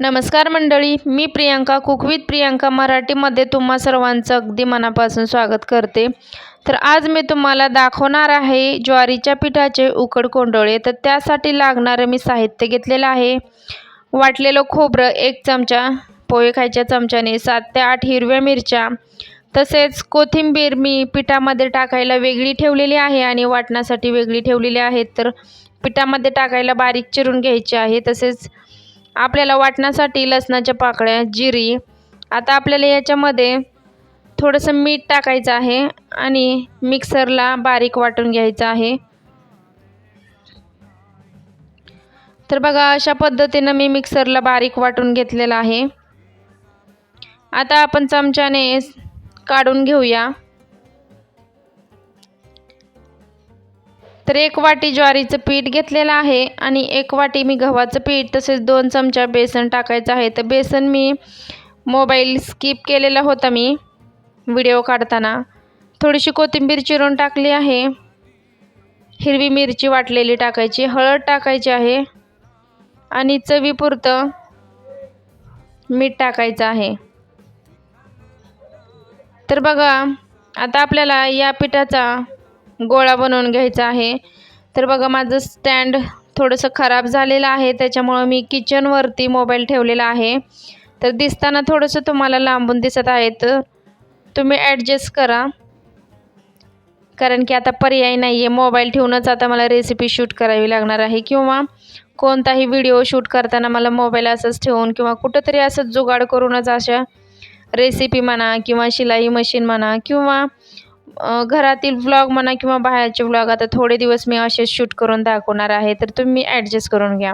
नमस्कार मंडळी मी प्रियांका कुकविथ प्रियांका मराठीमध्ये तुम्हा सर्वांचं अगदी मनापासून स्वागत करते. तर आज मी तुम्हाला दाखवणार आहे ज्वारीच्या पिठाचे उकड कोंडोळे. तर त्यासाठी लागणारं मी साहित्य घेतलेलं आहे. वाटलेलं खोबरं एक चमचा पोहे खायच्या चमच्याने सात ते आठ हिरव्या मिरच्या तसेच कोथिंबीर मी पिठामध्ये टाकायला वेगळी ठेवलेली आहे आणि वाटण्यासाठी वेगळी ठेवलेली आहे. तर पिठामध्ये टाकायला बारीक चिरून घ्यायची आहे. तसेच आपल्याला वाटण्यासाठी लसणाच्या पाकळ्या जिरी. आता आपल्याला याच्यामध्ये थोडंसं मीठ टाकायचं आहे आणि मिक्सरला बारीक वाटून घ्यायचं आहे. तर बघा अशा पद्धतीनं मी मिक्सरला बारीक वाटून घेतलेलं आहे. आता आपण चमच्याने काढून घेऊया. तर एक वाटी ज्वारीचं पीठ घेतलेलं आहे आणि एक वाटी मी गव्हाचं पीठ तसेच दोन चमचा बेसन टाकायचं आहे. तर बेसन मी मोबाईल स्किप केलेला होता मी व्हिडिओ काढताना. थोडीशी कोथिंबीर चिरून टाकली आहे. हिरवी मिरची वाटलेली टाकायची हळद टाकायची आहे आणि चवीपुरतं मीठ टाकायचं आहे. तर बघा आता आपल्याला या पिठाचा गोळा बनवून घ्यायचा आहे. तर बघा माझं स्टँड थोडंसं खराब झालेलं आहे. त्याच्यामुळं मी किचनवरती मोबाईल ठेवलेला आहे. तर दिसताना थोडंसं तुम्हाला लांबून दिसत आहे तर तुम्ही ॲडजस्ट करा. कारण की आता पर्याय नाही आहे मोबाईल ठेवूनच आता मला रेसिपी शूट करावी लागणार आहे. किंवा कोणताही व्हिडिओ शूट करताना मला मोबाईल असंच ठेवून किंवा कुठंतरी असंच जुगाड करूनच अशा रेसिपी म्हणा किंवा शिलाई मशीन म्हणा किंवा घरातील व्लॉग म्हणा किंवा बाहेरचे व्लॉग आता थोडे दिवस मी असेच शूट करून दाखवणार आहे तर तुम्ही ॲडजस्ट करून घ्या.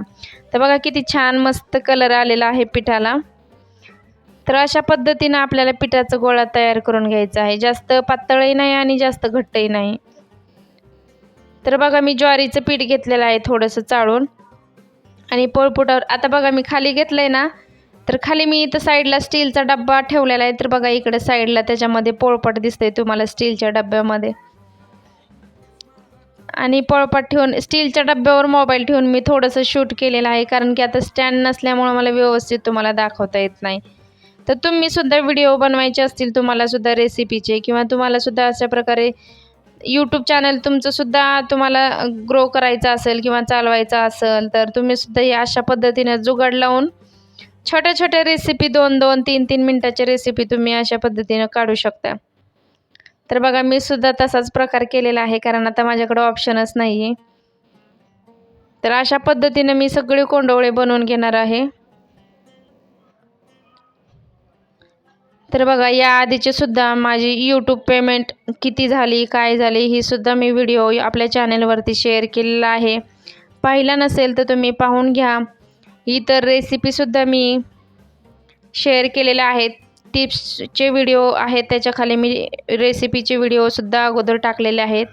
तर बघा किती छान मस्त कलर आलेला आहे पिठाला. तर अशा पद्धतीनं आपल्याला पिठाचा गोळा तयार करून घ्यायचा आहे. जास्त पातळही नाही आणि जास्त घट्टही नाही. तर बघा मी ज्वारीचं पीठ घेतलेलं आहे थोडंसं चाळून. आणि पोळपुटावर आता बघा मी खाली घेतलं आहे ना तर खाली मी इथं साईडला स्टीलचा डब्बा ठेवलेला आहे. तर बघा इकडे साईडला त्याच्यामध्ये पोळपट दिसतंय तुम्हाला स्टीलच्या डब्यामध्ये आणि पोळपाट ठेवून स्टीलच्या डब्यावर मोबाईल ठेवून मी थोडंसं शूट केलेलं आहे. कारण की आता स्टँड नसल्यामुळं मला व्यवस्थित तुम्हाला दाखवता येत नाही. तर तुम्हीसुद्धा व्हिडिओ बनवायचे असतील तुम्हालासुद्धा रेसिपीचे किंवा तुम्हालासुद्धा अशा प्रकारे यूट्यूब चॅनल तुमचंसुद्धा तुम्हाला ग्रो करायचं असेल किंवा चालवायचं असेल तर तुम्हीसुद्धा या अशा पद्धतीनं जुगाड लावून छोट्या छोट्या रेसिपी दोन दोन तीन तीन मिनटाच्या रेसिपी तुम्ही अशा पद्धतीनं काढू शकता. तर बघा मी सुद्धा तसाच प्रकार केलेला आहे कारण आता माझ्याकडं ऑप्शनच नाही आहे तर अशा पद्धतीनं मी सगळी कोंडवळे बनवून घेणार आहे. तर बघा या आधीचे सुद्धा माझी यूट्यूब पेमेंट किती झाली काय झाली ही सुद्धा मी व्हिडिओ आपल्या चॅनेलवरती शेअर केलेला आहे. पाहिला नसेल तर तुम्ही पाहून घ्या. इतर रेसिपीसुद्धा मी शेअर केलेल्या आहेत. टिप्सचे व्हिडिओ आहेत त्याच्याखाली मी रेसिपीचे व्हिडिओसुद्धा अगोदर टाकलेले आहेत.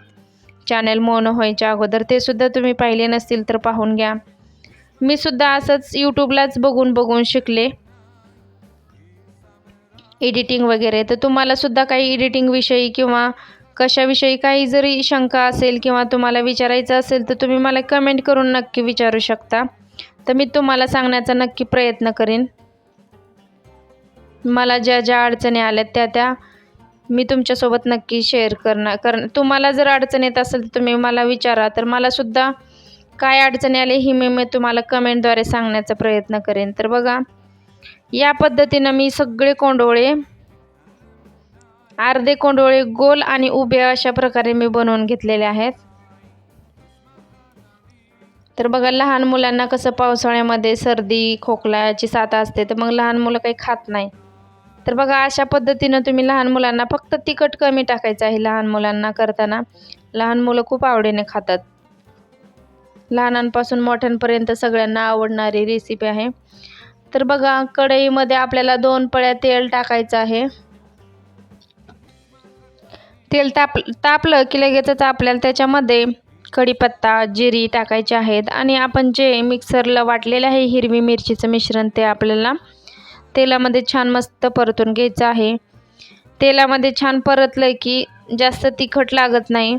चॅनल मोन व्हायच्या अगोदर ते सुद्धा तुम्ही पाहिले नसतील तर पाहून घ्या. मी सुद्धा असंच यूट्यूबलाच बघून बघून शिकले. एडिटिंग वगैरे. तर तुम्हालासुद्धा काही एडिटिंगविषयी किंवा कशाविषयी काही जरी शंका असेल किंवा तुम्हाला विचारायचं असेल तर तुम्ही मला कमेंट करून नक्की विचारू शकता. तर मी तुम्हाला सांगण्याचा नक्की प्रयत्न करीन. मला ज्या ज्या अडचणी आल्या त्या त्या मी तुमच्यासोबत नक्की शेअर करणार कारण तुम्हाला जर अडचण येत असेल तर तुम्ही मला विचारा. तर मलासुद्धा काय अडचणी आले ही मी मी तुम्हाला कमेंटद्वारे सांगण्याचा प्रयत्न करेन. तर बघा या पद्धतीनं मी सगळे कोंडोळे अर्धे कोंडोळे गोल आणि उभे अशा प्रकारे मी बनवून घेतलेले आहेत. तर बघा लहान मुलांना कसं पावसाळ्यामध्ये सर्दी खोकल्याची साथ असते तर मग लहान मुलं काही खात नाही. तर बघा अशा पद्धतीनं तुम्ही लहान मुलांना फक्त तिखट कमी टाकायचं आहे लहान मुलांना करताना. लहान मुलं खूप आवडीने खातात. लहानांपासून मोठ्यांपर्यंत सगळ्यांना आवडणारी रेसिपी आहे. तर बघा कढईमध्ये आपल्याला दोन पळ्या तेल टाकायचं आहे. तेल ताप तापलं की लगेचच आपल्याला त्याच्यामध्ये कढीपत्ता जिरी टाकायचे आहेत. आणि आपण जे मिक्सरला वाटलेलं आहे हिरवी मिरचीचं मिश्रण ते आपल्याला तेलामध्ये छान मस्त परतून घ्यायचं आहे. तेलामध्ये छान परतलं की जास्त तिखट लागत नाही.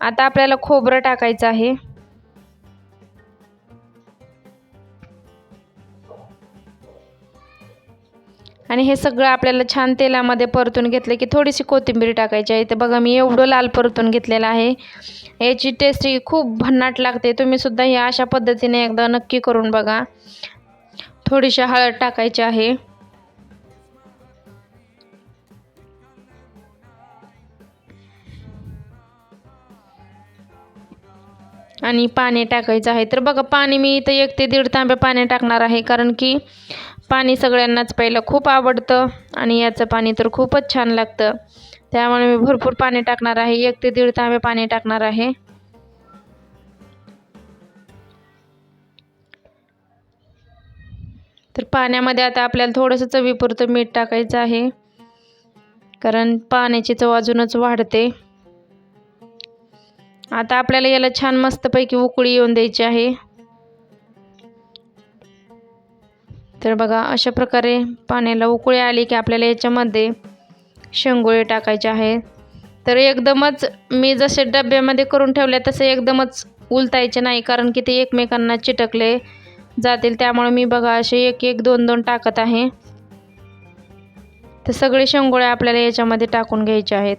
आता आपल्याला खोबरं टाकायचं आहे. आणि हे सगळं आपल्याला छान तेलामध्ये परतून घेतलं की थोडीशी कोथिंबीर टाकायची आहे. ते बघा मी एवढं लाल परतून घेतलेलं आहे. याची टेस्ट ही खूप भन्नाट लागते. तुम्हीसुद्धा ही अशा पद्धतीने एकदा नक्की करून बघा. थोडीशी हळद टाकायची आहे. आणि पाणी टाकायचं आहे. तर बघा पाणी मी इथं एक ते दीड तांबे पाणी टाकणार आहे कारण की पाणी सगळ्यांनाच पहिलं खूप आवडतं आणि याचं पाणी तर खूपच छान लागतं. त्यामुळे मी भरपूर पाणी टाकणार आहे. एक ते दीड तांबे पाणी टाकणार आहे. तर पाण्यामध्ये आता आपल्याला थोडंसं चवीपुरतं मीठ टाकायचं आहे कारण पाण्याची चव अजूनच वाढते. आता आपल्याला याला छान मस्तपैकी उकळी येऊन द्यायची आहे. तर बघा अशा प्रकारे पाण्याला उकळी आली की आपल्याला याच्यामध्ये शेंगोळे टाकायचे आहे तर एकदमच मी जसे डब्यामध्ये करून ठेवले तसे एकदमच उलतायचे नाही कारण की ते एकमेकांना चिटकले जातील. त्यामुळे मी बघा असे एक एक दोन दोन टाकत आहे. तर सगळे शेंगोळे आपल्याला याच्यामध्ये टाकून घ्यायचे आहेत.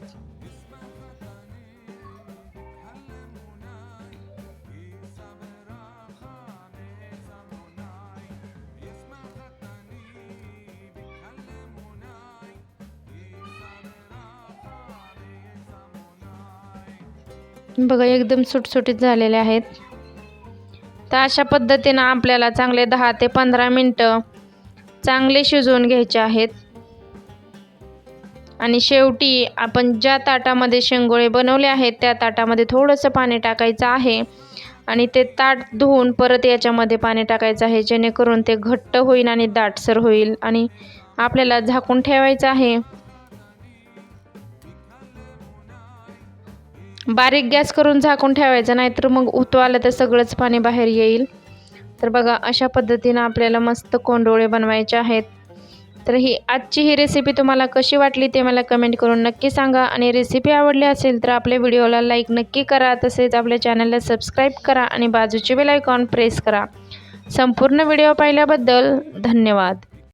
बघा एकदम सुटसुटीत झालेले आहेत. तर अशा पद्धतीनं आपल्याला चांगले दहा ते पंधरा मिनटं चांगले शिजवून घ्यायचे आहेत. आणि शेवटी आपण ज्या ताटामध्ये शेंगोळे बनवले आहेत त्या ताटामध्ये थोडंसं पाणी टाकायचं आहे. आणि ते ताट धुवून परत याच्यामध्ये पाणी टाकायचं आहे जेणेकरून ते घट्ट होईल आणि दाटसर होईल. आणि आपल्याला झाकून ठेवायचं आहे. बारीक गॅस करून झाकून ठेवायचं नाहीतर मग उतवालं तर सगळंच पाणी बाहेर येईल. तर बघा अशा पद्धतीनं आपल्याला मस्त कोंडोळे बनवायचे आहेत. तर ही आजची ही रेसिपी तुम्हाला कशी वाटली ते मला कमेंट करून नक्की सांगा. आणि रेसिपी आवडली असेल तर आपल्या व्हिडिओला लाईक नक्की करा. तसेच आपल्या चॅनलला सबस्क्राईब करा. आणि बाजूचे बेल आयकॉन प्रेस करा. संपूर्ण व्हिडिओ पाहिल्याबद्दल धन्यवाद.